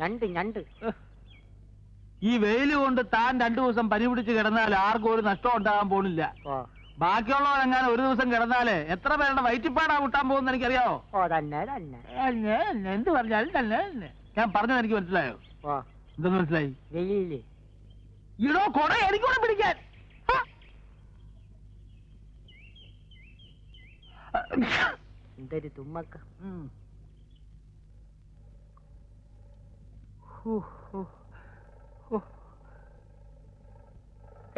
ഞണ്ട് ഞണ്ട്. ഈ വെയിൽ കൊണ്ട് താൻ രണ്ടു ദിവസം പനി പിടിച്ച് കിടന്നാൽ ആർക്കും ഒരു നഷ്ടം ഉണ്ടാകാൻ പോണില്ല. ബാക്കിയുള്ളവരെങ്ങാനും ഒരു ദിവസം കിടന്നാലേ എത്ര പേരുടെ വയറ്റിപ്പാടാ മുട്ടാൻ പോകുന്ന എനിക്കറിയാവോ? ഓ തന്നെ തന്നെ. എന്ത് പറഞ്ഞാലും തന്നെ തന്നെ. ഞാൻ പറഞ്ഞത് എനിക്ക് മനസ്സിലായോ? എന്തെന്ന് മനസ്സിലായി? വെയിൽ ഇടോ കൊട എനിക്കൂടെ പിടിക്കാൻ! എന്തൊരു തുമ്മക്ക ഉം. ഹൂ, ഹൂ, ഹൂ.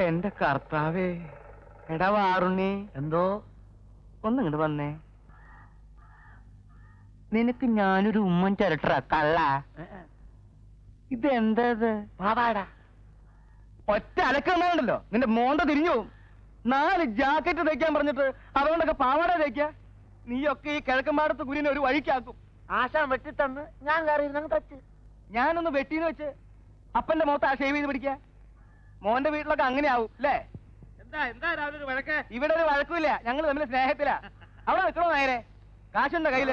എന്റെ കർത്താവേ എടാ വാറുണ്ണി എന്തോ ഒന്നിങ്ങോട്ട് വന്നേ നിനക്ക് ഞാനൊരു ഉമ്മൻ ചിരട്ടറ കള്ള ഇത് ഏ. ഇതെന്താ ഇത് പാവാടാ ഒറ്റ അലക്കണ്ടല്ലോ നിന്റെ മോണ്ട തിരിഞ്ഞു നാല് ജാക്കറ്റ് തയ്ക്കാൻ പറഞ്ഞിട്ട് അതുകൊണ്ടൊക്കെ പാവാട തയ്ക്ക നീയൊക്കെ ഈ കിഴക്കമ്പാടത്ത് കുരിനെ ഒരു വഴിക്കാക്കും ആശാൻ വെട്ടിത്തന്ന് ഞാൻ കയറി തച്ച് ഞാനൊന്ന് വെട്ടീന്ന് വെച്ച് അപ്പന്റെ മുഖത്ത് ആ ഷേവ് ചെയ്ത് പിടിക്ക മോന്റെ വീട്ടിലൊക്കെ അങ്ങനെ ആവും അല്ലേ? എന്താ എന്താ രാവിലെ ഒരു വഴക്ക്? ഇവിടെ ഒരു വഴക്കുമില്ല ഞങ്ങൾ തമ്മിൽ സ്നേഹത്തിലാ. അവിടെ നിൽക്കണോ നായരെ? കാശുണ്ടോ കയ്യിൽ?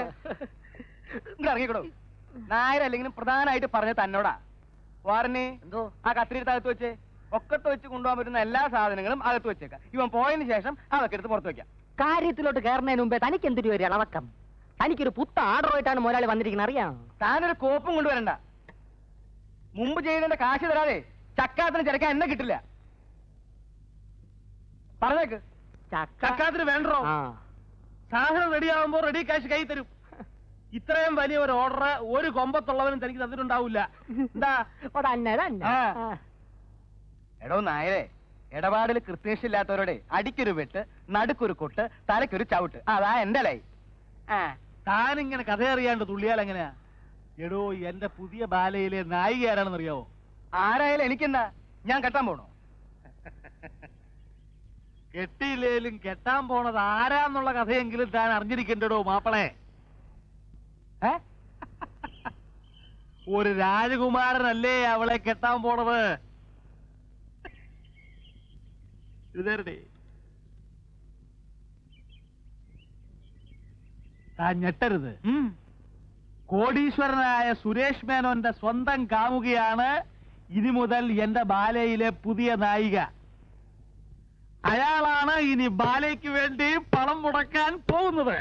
ഇങ്ങോട്ട് ഇറങ്ങിക്കണോ നായര നായരല്ലെങ്കിലും പ്രധാനമായിട്ട് പറഞ്ഞ തന്നോടാ. വാറിന് എന്തോ? ആ കത്തിരിയുടെ അകത്ത് വെച്ച് ഒക്കത്ത് വെച്ച് കൊണ്ടുപോകാൻ പറ്റുന്ന എല്ലാ സാധനങ്ങളും അകത്ത് വെച്ചേക്കാം. ഇവൻ പോയതിന് ശേഷം അതൊക്കെ എടുത്ത് പുറത്ത് വെക്കാം. കാര്യത്തിലോട്ട് കയറുന്നതിന് മുമ്പേ തനിക്ക് എന്തൊരു ഒരു ഇളവക്കം? തനിക്കൊരു പുത്ത ആർഡറുമായിട്ടാണ് മുതലാളി വന്നിരിക്കുന്നത് അറിയാം? താനൊരു കോപ്പും കൊണ്ടുവരണ്ട. മുമ്പ് ചെയ്തതിന്റെ കാശ് തരാതെ ചക്കാത്തിന് ചിരക്കാൻ എന്നെ കിട്ടില്ല. പറഞ്ഞേക്ക്. ചക്ക ചക്കാത്തിന് വേണ്ടോ? സാധനം റെഡി ആവുമ്പോ റെഡി കാശ് കൈ തരും. ഇത്രയും വലിയ ഒരു ഓർഡർ ഒരു കൊമ്പത്തുള്ളവനും തനിക്ക് തന്നിട്ടുണ്ടാവില്ല എന്താ. എടോ നായരെ ഇടപാടിൽ കൃത്യനിഷ്ഠില്ലാത്തവരോടെ അടിക്കൊരു വെട്ട് നടുക്കൊരു കൊട്ട് തലക്കൊരു ചവിട്ട്. അതാ എന്റെ ലൈ. താനിങ്ങനെ കഥ അറിയാണ്ട് തുള്ളിയാൽ എങ്ങനെയാ എടോ എന്റെ പുതിയ ബാലയിലെ നായിക ആരാണെന്ന് അറിയാവോ ആരായാലും എനിക്കെന്താ ഞാൻ കെട്ടാൻ പോണോ? കെട്ടിയില്ലേലും കെട്ടാൻ പോണത് ആരാന്നുള്ള കഥയെങ്കിലും താൻ അറിഞ്ഞിരിക്കണ്ടടോ മാപ്പളെ. ഏ? ഒരു രാജകുമാരനല്ലേ അവളെ കെട്ടാൻ പോണത്? ഇതരടെ താൻ ഞെട്ടരുത്. ഉം. കോടീശ്വരനായ സുരേഷ് മേനോന്റെ സ്വന്തം കാമുകയാണ് ഇനി മുതൽ എന്റെ ബാലയിലെ പുതിയ നായിക. അയാളാണ് ഇനി ബാലയ്ക്ക് വേണ്ടി പണം മുടക്കാൻ പോകുന്നത്.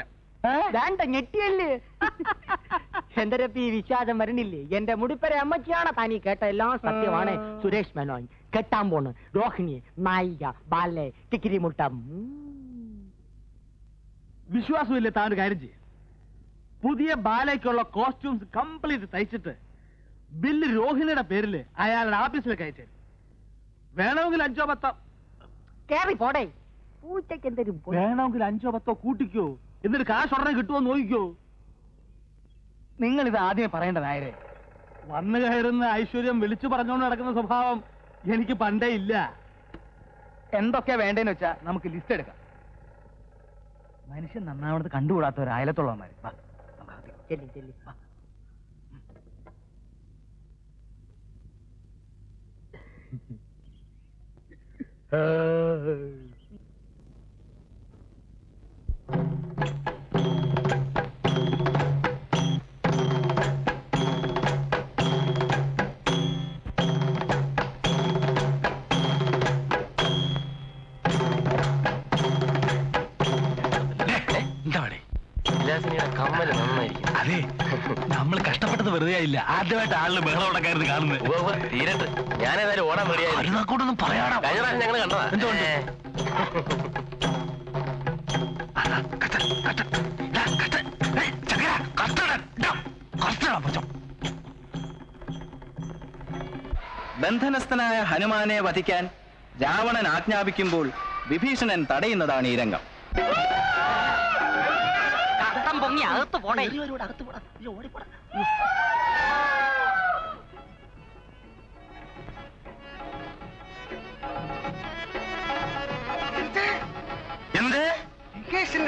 വേണ്ട ഞെട്ടിയല്ലേ? എന്റെ രപ്പി ഈ വിശ്വാസം വരണില്ലേ? എന്റെ മുടിപ്പരെ അമ്മച്ചിയാണ് താനീ കേട്ട എല്ലാം സത്യമാണ്. സുരേഷ് മേനോൻ കെട്ടാൻ പോണ്. രോഹിണി നായിക ബാലെ ടിക്കിരി മുട്ടം വിശ്വാസമില്ല താൻ ഒരു കാര്യം ചെയ്യും. പുതിയ ബാലയ്ക്കുള്ള കോസ്റ്റ്യൂംസ് കംപ്ലീറ്റ് തയ്ച്ചിട്ട് ബില്ല് രോഹിണിയുടെ പേരിൽ അയാളുടെ ഓഫീസിലേക്ക് അയച്ചു വേണമെങ്കിൽ അഞ്ചോ പത്തോ? കേറി പോടേ. പൂച്ചയ്ക്ക് എന്തെങ്കിലും വേണമെങ്കിൽ അഞ്ചോ പത്തോ കൂട്ടിക്കോ. എന്നിട്ട് കാശ് ഉടനെ കിട്ടുമോ നോക്കിക്കോ. നിങ്ങൾ ഇത് ആദ്യമേ പറയേണ്ട നായരെ. വന്നു കയറുന്ന ഐശ്വര്യം വിളിച്ചു പറഞ്ഞുകൊണ്ട് നടക്കുന്ന സ്വഭാവം എനിക്ക് പണ്ടേ ഇല്ല. എന്തൊക്കെയാ വേണ്ടേന്ന് വെച്ചാ നമുക്ക് ലിസ്റ്റ് എടുക്കാം. മനുഷ്യൻ നന്നാവണത് കണ്ടുകൂടാത്തവർ അയലത്തുള്ളവന്മാര് വാ, നമുക്ക് ആയില്ല ആദ്യമായിട്ട് ആളിന് ബഹളം ഉണ്ടാക്കായിരുന്നു കാണുന്നത്. തീരട്ട്. ഞാനേതായാലും ഓടാൻ റെഡിയായി അരുണാക്കൂട്ടൊന്നും പറയാടാ കഴിഞ്ഞ പ്രാവശ്യം ഞങ്ങൾ കണ്ടതാ. എന്തുകൊണ്ട്? ബന്ധനസ്ഥനായ ഹനുമാനെ വധിക്കാൻ രാവണൻ ആജ്ഞാപിക്കുമ്പോൾ വിഭീഷണൻ തടയുന്നതാണ് ഈ രംഗം. പൊങ്ങി അകത്ത് പോടേ. എന്ത്?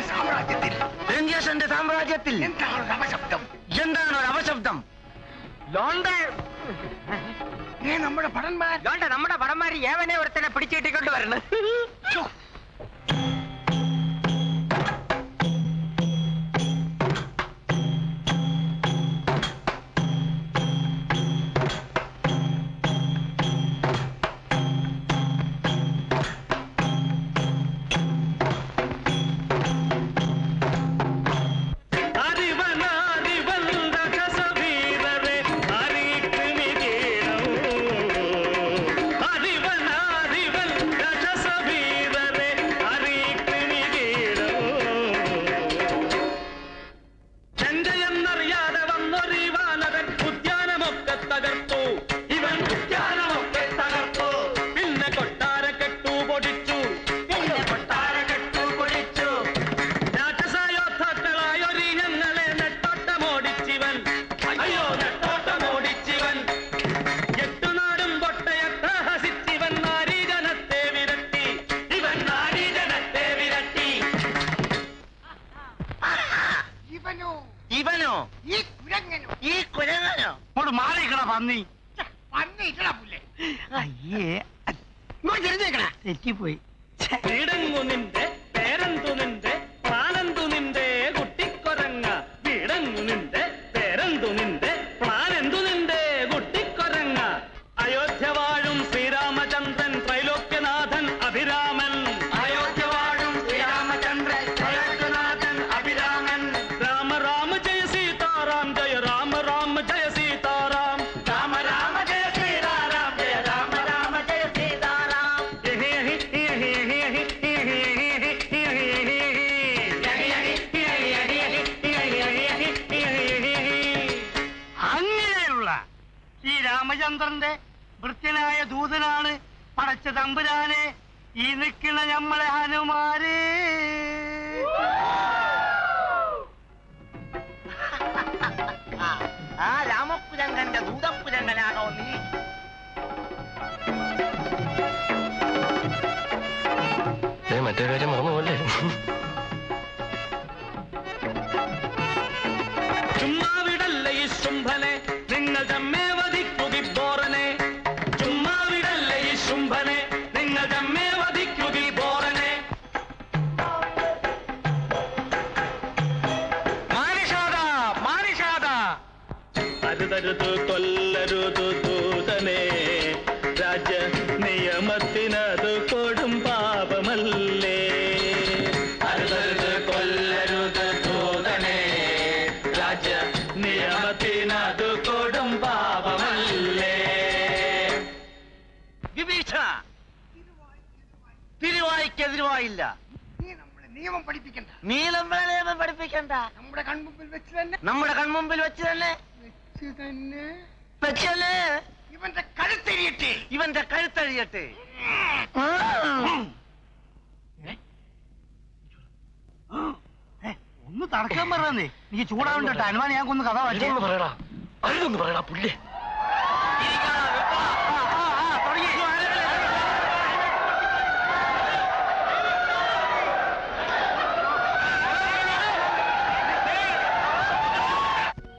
സാമ്രാജ്യത്തിൽ. ലങ്കേശന്റെ സാമ്രാജ്യത്തിൽ. എന്താണ് ഒരു അപശബ്ദം എന്താണ് ഒരു അപശബ്ദം ലോണ്ട നമ്മുടെ ഭടന്മാർ. ലോണ്ട നമ്മുടെ പടന്മാര് ഏവനെ ഒരുത്തനെ പിടിച്ചിട്ടിക്കൊണ്ട് വരണം? അയ്യേ തെറ്റിപ്പോയി. നിന്റെ രാമചന്ദ്രന്റെ വൃത്യനായ ദൂതനാണ്. പടച്ച തമ്പുരാനെ ഈ നിൽക്കുന്ന നമ്മളെ ഹനുമാര് ആ രാമപുരങ്കന്റെ ദൂതപുരങ്കനാണോ നീ? മറ്റേ കാര്യം മറന്നുപോലെ ചുമ്മാവിടല്ല തിരുവായിക്കെതിരുവായില്ല നീ നമ്മളെ നിയമം പഠിപ്പിക്കണ്ട. നീ നമ്മളെ നിയമം പഠിപ്പിക്കണ്ട. നമ്മുടെ കൺമുമ്പിൽ വെച്ച് തന്നെ. നമ്മുടെ കൺമുമ്പിൽ വെച്ച് തന്നെ. വെച്ച് തന്നെ. വെച്ചല്ലേ ഇവന്റെ കഴുത്തെഴിയട്ടെ ഇവന്റെ കഴുത്തഴിയട്ടെ ഒന്ന് തടക്കാൻ പറഞ്ഞേ നീ ചൂടാവണ്ട അനുമാനം ഞാൻ കൊന്ന് കഥ വായിച്ചു. അരുതൊന്ന് പറയടാ. പറയടാ പുല്ലേ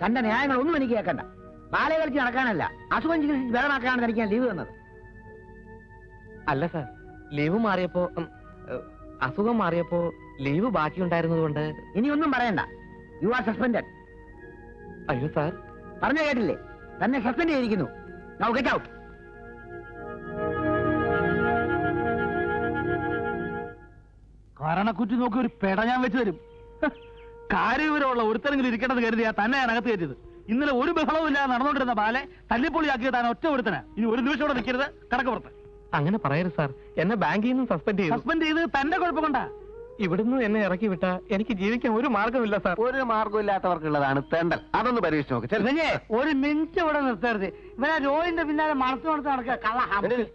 തന്റെ ന്യായങ്ങളൊന്നും എനിക്ക് കേൾക്കണ്ട. ബാലെ കളിച്ച് നടക്കാനല്ല. അസുഖം ചികിത്സിച്ച് വേദനാക്കാനാണ് തനിക്ക് ഞാൻ ലീവ് തന്നത്. അല്ല സാർ ലീവ് മാറിയപ്പോ ഉം, ഏഹ്, അസുഖം മാറിയപ്പോ ലീവ് ബാക്കി ഉണ്ടായിരുന്നതുകൊണ്ട് ഇനി ഒന്നും പറയണ്ട. യു ആർ സസ്പെൻഡഡ് അയ്യോ സാർ. പറഞ്ഞു കേട്ടില്ലേ? തന്നെ സസ്പെൻഡ് ചെയ്തിരിക്കുന്നു. നൗ ഗെറ്റ് ഔട്ട് കാരണക്കുറ്റി നോക്കി ഒരു പെട ഞാൻ വെച്ചു തരും. ഹ്, കാര്യവിവരമുള്ള ഒരുത്തരെങ്കിലും ഇരിക്കണമെന്ന് കരുതിയാ തന്നെ ഞാൻ അകത്ത് കയറ്റിയത്. ഇന്നലെ ഒരു ബഹളവും ഇല്ലാതെ നടന്നുകൊണ്ടിരുന്ന ബാലെ തല്ലിപ്പൊളിയാക്കിയത് താൻ ഒറ്റ ഒരുത്തന ഇനി ഒരു നിമിഷം കൂടെ നിൽക്കരുത് കടക്കപ്പുറത്ത് അങ്ങനെ പറയരുത് സാർ. എന്നെ ബാങ്കിൽ നിന്ന് സസ്പെൻഡ് ചെയ്തു സസ്പെൻഡ് ചെയ്ത് തന്റെ കുഴപ്പം കൊണ്ടാ. ഇവിടുന്ന് എന്നെ ഇറക്കി വിട്ട എനിക്ക് ജീവിക്കാൻ ഒരു മാർഗമില്ല സാർ. ഒരു മാർഗമില്ലാത്തവർക്കുള്ളതാണ് തെണ്ടൽ. അതൊന്ന് പരീക്ഷിച്ച് നോക്ക്. ഒരു മിനിറ്റ് ഇവിടെ നിർത്തരുത്. ഇവരെ രോഹിന്റെ പിന്നാലെ മണത്ത് മണത്ത് നടക്കുക. കള്ള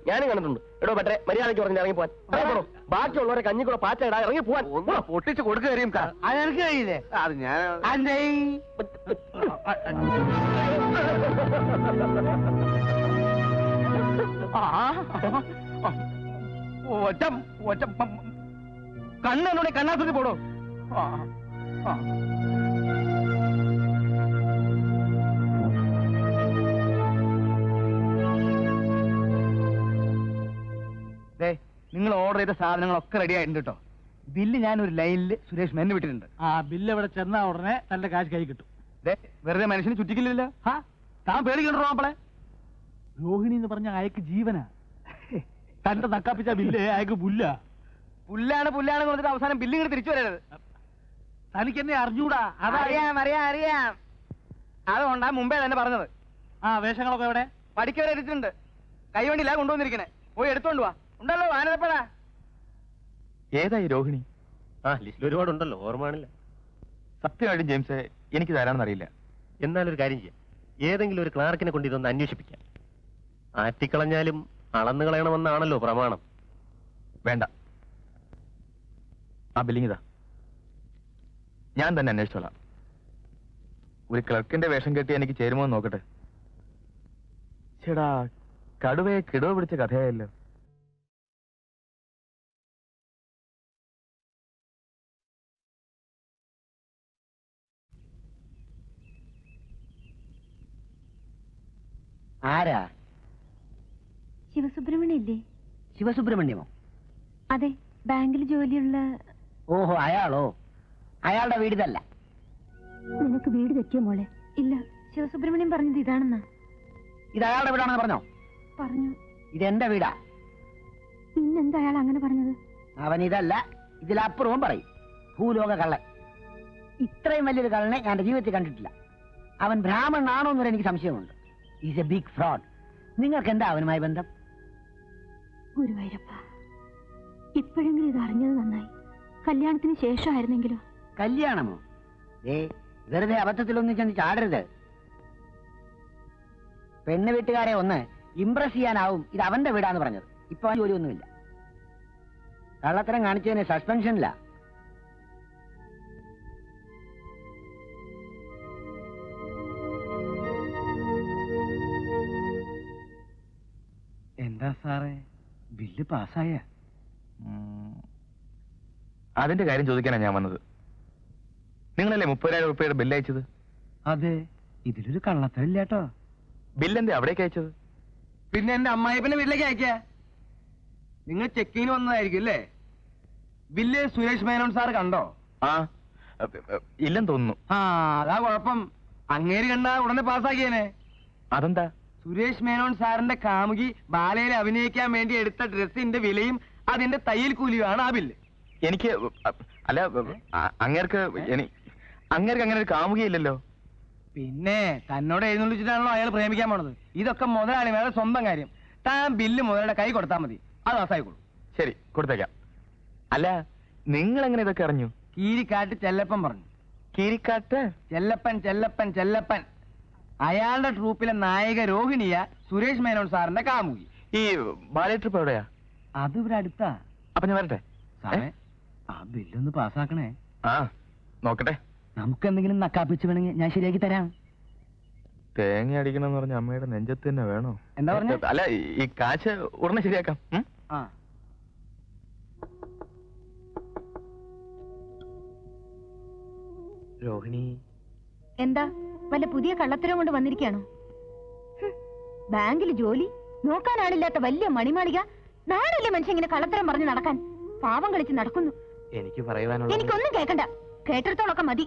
ഞാനും കണ്ടിട്ടുണ്ട്. എടോ പറ്റേ മര്യാദയ്ക്ക് പറഞ്ഞ് ഇറങ്ങി പോവാൻ. ബാക്കിയുള്ളവരെ കഞ്ഞിക്കൂടെ കൂടെ പാറ്റ ഇടാ ഇറങ്ങി പോവാൻ. ഒന്ന് പൊട്ടിച്ച് കൊടുക്കുക അത് എനിക്ക് കഴിയില്ലേ? അത് ഞാൻ ഒറ്റ ഒറ്റ കണ്ണോടെ കണ്ണാസത്തിൽ പോടോ. ആ, ആ. ദേ നിങ്ങൾ ഓർഡർ ചെയ്ത സാധനങ്ങളൊക്കെ റെഡി ആയിട്ടുണ്ട് കേട്ടോ ബില്ല് ഞാൻ ഒരു ലൈനിൽ സുരേഷ് മെന്നു വിട്ടിട്ടുണ്ട് ആ ബില്ല് ഇവിടെ ചെന്നാ ഉടനെ തന്റെ കാശ് കൈ കിട്ടും. വെറുതെ മനുഷ്യന് ചുറ്റിക്കില്ലല്ലോ. ആ താൻ പേടിക്കണ്ടോ അപ്പളെ രോഹിണി എന്ന് പറഞ്ഞ അയക്ക് ജീവനാ. തന്റെ തക്കാപ്പിച്ച ബില്ല് അയക്ക് പുല്ല. പുല്ലാണ് പുല്ലാണ് പറഞ്ഞിട്ട് അവസാനം ബില്ല് ഇങ്ങോട്ട് തിരിച്ചു വരരുത്. തനിക്ക് എന്നെ അറിഞ്ഞൂടാ അതറിയാം അറിയാം അറിയാം അറിയാം. അതുകൊണ്ടാ മുമ്പേ തന്നെ പറഞ്ഞത്. ആ വേഷങ്ങളൊക്കെ എവിടെ? പഠിക്കവരെ എടുത്തിട്ടുണ്ട്. കൈവണ്ടിയില്ല കൊണ്ടുവന്നിരിക്കണേ. പോയി എടുത്തോണ്ട് വാ. ഉണ്ടല്ലോ ആനന്ദപ്പെടാ ഏതായി രോഹിണി? ആ ലിസ്റ്റിൽ ഒരുപാടുണ്ടല്ലോ ഓർമ്മയാണില്ല സത്യമായിട്ടും ജെയിംസ് എനിക്ക് തരാണെന്ന് അറിയില്ല. എന്നാലൊരു കാര്യം ചെയ്യാം. ഏതെങ്കിലും ഒരു ക്ലാർക്കിനെ കൊണ്ട് ഇതൊന്ന് അന്വേഷിപ്പിക്കാം. ആറ്റിക്കളഞ്ഞാലും അളന്നു കളയണമെന്നാണല്ലോ പ്രമാണം. വേണ്ട. ആ ബില്ലിംഗ് ഇതാ. ഞാൻ തന്നെ അന്വേഷിച്ചോളാം. ഒരു ക്ലർക്കിന്റെ വേഷം കെട്ടി എനിക്ക് ചേരുമോ നോക്കട്ടെ. ചേടാ കടുവയെ കിടവ് പിടിച്ച കഥയായല്ലോ. ആരാ? ശിവസുബ്രഹ്മണ്യല്ലേ? ശിവസുബ്രഹ്മണ്യമോ? അതെ ബാങ്കിൽ ജോലിയുള്ള ഓഹോ അയാളോ? അയാളുടെ വീട് ഇതല്ല നിനക്ക് വീട് തെറ്റിയോ മോളെ? ഇല്ല ശിവസുബ്രഹ്മണ്യം പറഞ്ഞത് ഇതാണെന്നാ. ഇത് അയാളുടെ വീടാണെന്ന് പറഞ്ഞോ? പറഞ്ഞു. ഇത് എന്റെ വീടാ. പിന്നെന്താ അയാൾ അങ്ങനെ പറഞ്ഞത്? അവൻ ഇതല്ല ഇതിലപ്പുറവും പറയും. ഭൂലോക കള്ളൻ. ഇത്രയും വലിയൊരു കള്ളനെ ഞാൻ ജീവിതത്തിൽ കണ്ടിട്ടില്ല. അവൻ ബ്രാഹ്മണനാണോ എന്നൊരു എനിക്ക് സംശയമുണ്ട്. ഈസ് എ ബിഗ് ഫ്രോഡ് നിങ്ങൾക്ക് എന്താ അവനുമായി ബന്ധം? ഗുരുവായൂരപ്പ ഇപ്പോഴെങ്കിലും ഇത് അറിഞ്ഞത് നന്നായി. കല്യാണത്തിന് ശേഷമായിരുന്നെങ്കിലോ? കല്യാണമോ? ഏ വെറുതെ അബദ്ധത്തിലൊന്നും ചെന്ന് ചാടരുത്. പെണ്ണ് വീട്ടുകാരെ ഒന്ന് ഇംപ്രസ് ചെയ്യാനാവും ഇത് അവന്റെ വീടാന്ന് പറഞ്ഞത്. ഇപ്പൊ അവൻ ജോലിയൊന്നുമില്ല. കള്ളത്തരം കാണിച്ചതിന് സസ്പെൻഷനില്ല എന്താ സാറേ? ബില്ല് പാസ്സായ. അതിന്റെ കാര്യം ചോദിക്കാനാണ് ഞാൻ വന്നത്. നിങ്ങളല്ലേ മുപ്പതിനായിരം രൂപയുടെ ബില്ല് അയച്ചത്? അതെ ഇതിലൊരു കള്ളത്തരില്ല ബില്ലെന്താ അവിടേക്ക് അയച്ചത്? പിന്നെ എന്റെ അമ്മായിപ്പന്റെ വീട്ടിലേക്ക് അയക്ക. നിങ്ങൾ ചെക്കിങ്ങിന് വന്നതായിരിക്കും അല്ലേ? ബില്ല് സുരേഷ് മേനോൻ സാർ കണ്ടോ? ആ ഇല്ലെന്ന് തോന്നുന്നു. ആ അതാ കുഴപ്പം. അങ്ങേര് കണ്ട ഉടനെ പാസ്സാക്കിയേനെ. അതെന്താ? സുരേഷ് മേനോൻ സാറിന്റെ കാമുകി ബാലയിൽ അഭിനയിക്കാൻ വേണ്ടി എടുത്ത ഡ്രസ്സിന്റെ വിലയും അതിന്റെ തയ്യൽ കൂലിയുമാണ് ആ ബില്ല് എനിക്ക് അല്ല അങ്ങേർക്ക് അങ്ങേർക്ക് അങ്ങനെ ഒരു കാമുകയില്ലല്ലോ. പിന്നെ തന്നോട് എഴുന്നള്ളിച്ചിട്ടാണല്ലോ അയാൾ പ്രേമിക്കാൻ പോണത്. ഇതൊക്കെ മുതലാളിമാരുടെ സ്വന്തം കാര്യം. താൻ ബില്ല് മുതലയുടെ കൈ കൊടുത്താൽ മതി. അത് ആസായിക്കോളൂ ശരി കൊടുത്തേക്കാം. അല്ല നിങ്ങൾ എങ്ങനെ ഇതൊക്കെ അറിഞ്ഞു? കീരിക്കാട്ട് ചെല്ലപ്പൻ പറഞ്ഞു. കീരിക്കാട്ട്? ചെല്ലപ്പൻ ചെല്ലപ്പൻ ചെല്ലപ്പൻ. അയാളുടെ ട്രൂപ്പിലെ നായിക രോഹിണിയ സുരേഷ് മേനോൻ സാറിന്റെ കാമുകി. ഈ ബാലേ ട്രിപ്പ് എവിടെയാ? അത് ഇവിടെ അടുത്താ. അപ്പൊ ഞാൻ വരട്ടെ? സാറേ? ആ ബില്ലൊന്ന് പാസ്സാക്കണേ. ആ നോക്കട്ടെ. നമുക്ക് എന്തെങ്കിലും നക്കാപ്പിച്ച് വേണമെങ്കിൽ ഞാൻ ശരിയാക്കി തരാം. തേങ്ങ അടിക്കണം എന്ന് പറഞ്ഞ അമ്മയുടെ നെഞ്ചത്ത് തന്നെ വേണോ? എന്താ പറഞ്ഞ? അല്ല ഈ- കാശ് ഉടനെ ശരിയാക്കാം. ആ. രോഹിണി. എന്താ? വല്ല പുതിയ കള്ളത്തരം കൊണ്ട് വന്നിരിക്കാണോ ബാങ്കിൽ ബാങ്കിൽ ജോലി നോക്കാനാളില്ലാത്ത വലിയ മണിമാളിക നാടല്ലേ മനുഷ്യ ഇങ്ങനെ കള്ളത്തരം പറഞ്ഞ് നടക്കാൻ? പാവം കളിച്ച് നടക്കുന്നു. എനിക്ക് പറയുവാനുള്ള എനിക്കൊന്നും കേൾക്കണ്ട കേട്ടിടത്തോളൊക്കെ മതി.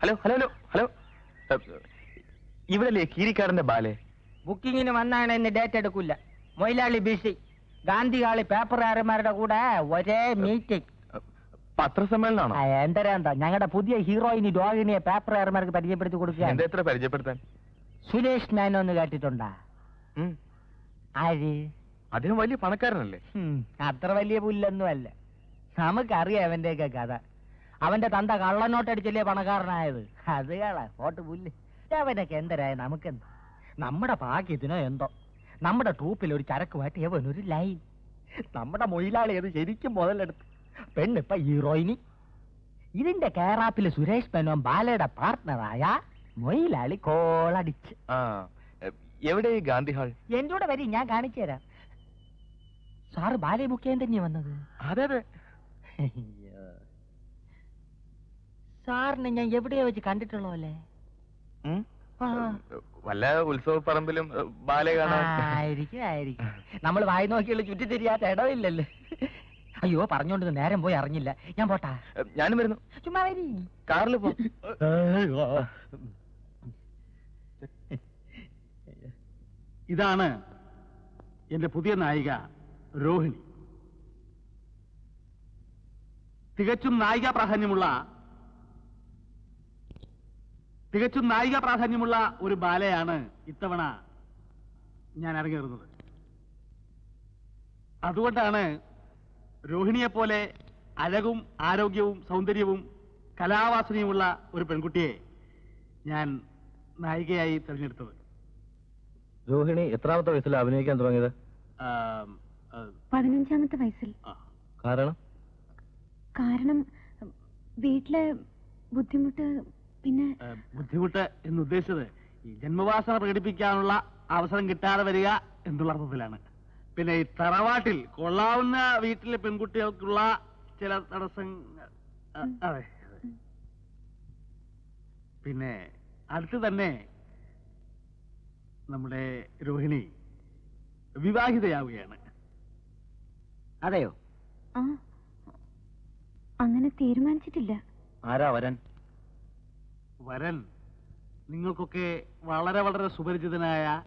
Hello hello hello hello. ഇവിടല്ലേ കീരിക്കാരന്റെ ബാലെ? ബുക്കിങ്ങിന് വന്നാണ് എന്നെ ഡേറ്റ് എടുക്കില്ല മൊയിലാളി ബിസി. ഗാന്ധികാളി പേപ്പറുകാരന്മാരുടെ കൂടെ ഒരേ മീറ്റിംഗ് പത്രസമ്മേളനാണോ എന്തരാന്താ? ഞങ്ങളുടെ പുതിയ ഹീറോയിനി രോഹിണിയെ പേപ്പറുകാരന്മാർക്ക് പരിചയപ്പെടുത്തി കൊടുക്കുക എന്താ എത്ര പരിചയപ്പെടുത്താൻ? സുരേഷ് മേനോ എന്ന് കേട്ടിട്ടുണ്ടാ? ഉം. ആര്? അദ്ദേഹം വലിയ പണക്കാരനല്ലേ? അത്ര വലിയ പുല്ലൊന്നും അല്ല നമുക്കറിയാം അവന്റെയൊക്കെ കഥ. അവന്റെ തന്ത കള്ളനോട്ടടിച്ചല്ലേ പണക്കാരനായത്? അത് കള ഫോട്ട് പുല്ല്. അവനൊക്കെ എന്തരായ നമുക്കെന്ത്? നമ്മുടെ ഭാഗ്യത്തിനോ എന്തോ? നമ്മുടെ ട്രൂപ്പിൽ ഒരു ചരക്ക് മാറ്റി അവൻ ഒരു ലൈൻ? നമ്മുടെ മൊയിലാളി അത് ശരിക്കും മുതലെടുത്ത് പെണ്ണിപ്പ ഹീറോയിനി ഇതിന്റെ കേരളത്തിൽ സുരേഷ് മേനോൻ ബാലയുടെ പാർട്ട്ണറായ മൊയിലാളി കോളടിച്ച്. ആ എവിടെ ഈ ഗാന്ധി ഹാൾ? എന്റെ കൂടെ വരി ഞാൻ കാണിച്ചു തരാം. സാറ് ബാലയെ ബുക്ക് ചെയ്യാൻ തന്നെയാ വന്നത്? അതെ അതെ. അയ്യോ. സാറിനെ ഞാൻ എവിടെയോ വെച്ച് കണ്ടിട്ടുള്ളോ അല്ലേ ഉം. ആ. വല്ല ഉത്സവ പറമ്പിലും ബാലെ കാണാൻ. ആയിരിക്കും ആയിരിക്കും. നമ്മൾ വായി നോക്കിയുള്ള ചുറ്റി തിരിയാത്ത ഇടമില്ലല്ലോ. അയ്യോ പറഞ്ഞോണ്ട് നേരം പോയി അറിഞ്ഞില്ല. ഞാൻ പോട്ടാ. ഞാനും വരുന്നു. ചുമ്മാ വരി. കാറിൽ പോ. ഇതാണ് എന്റെ പുതിയ നായിക രോഹിണി. തികച്ചും നായിക പ്രാധാന്യമുള്ള തികച്ചും നായിക പ്രാധാന്യമുള്ള ഒരു ബാലയാണ് ഇത്തവണ ഞാൻ ഇറങ്ങിയിരുന്നത് അതുകൊണ്ടാണ് രോഹിണിയെ പോലെ അഴകും ആരോഗ്യവും സൗന്ദര്യവും കലാവാസനയുമുള്ള ഒരു പെൺകുട്ടിയെ ഞാൻ നായികയായി തിരഞ്ഞെടുത്തത്. രോഹിണി എത്രാമത്തെ വയസ്സിൽ അഭിനയിക്കാൻ തുടങ്ങിയത്? പതിനഞ്ചാമത്തെ വയസ്സിൽ. കാരണം? കാരണം വീട്ടിലെ ബുദ്ധിമുട്ട് പിന്നെ ബുദ്ധിമുട്ട് എന്ന് ഉദ്ദേശിച്ചത് ഈ ജന്മവാസന പ്രകടിപ്പിക്കാനുള്ള അവസരം കിട്ടാതെ വരിക എന്നുള്ള അർത്ഥത്തിലാണ്. പിന്നെ ഈ തറവാട്ടിൽ കൊള്ളാവുന്ന വീട്ടിലെ പെൺകുട്ടികൾക്കുള്ള ചില തടസ്സങ്ങൾ. അതെ. പിന്നെ അടുത്ത് തന്നെ നമ്മുടെ രോഹിണി വിവാഹിതയാവുകയാണ്. അതെയോ? അങ്ങനെ തീരുമാനിച്ചിട്ടില്ല. ആരാ വരൻ? വരൻ നിങ്ങൾക്കൊക്കെ വളരെ വളരെ സുപരിചിതനായ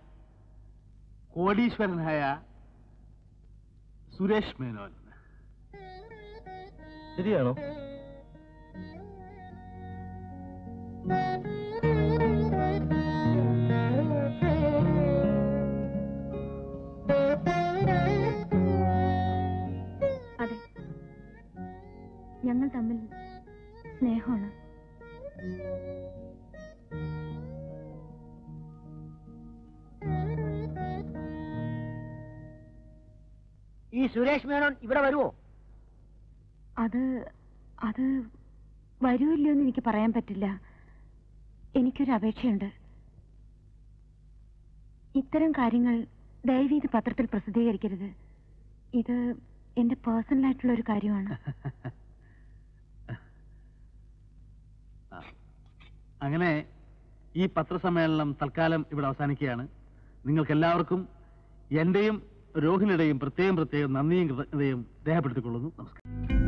കോടീശ്വരനായ സുരേഷ് മേനോൻ. ശരിയാണോ? ഇവിടെ വരുമോ അത് അത് വരുമല്ലോ എന്ന് എനിക്ക് പറയാൻ പറ്റില്ല. എനിക്കൊരു അപേക്ഷയുണ്ട്. ഇത്തരം കാര്യങ്ങൾ ദയവ് ഇത് പത്രത്തിൽ പ്രസിദ്ധീകരിക്കരുത്. ഇത് എന്റെ പേഴ്സണൽ ആയിട്ടുള്ള ഒരു കാര്യമാണ് അങ്ങനെ ഈ പത്രസമ്മേളനം തൽക്കാലം ഇവിടെ അവസാനിക്കുകയാണ്. നിങ്ങൾക്ക് എല്ലാവർക്കും എന്റെയും രോഹിണിയുടെയും പ്രത്യേകം പ്രത്യേകം നന്ദിയും കൃതജ്ഞതയും രേഖപ്പെടുത്തിക്കൊള്ളുന്നു. നമസ്കാരം.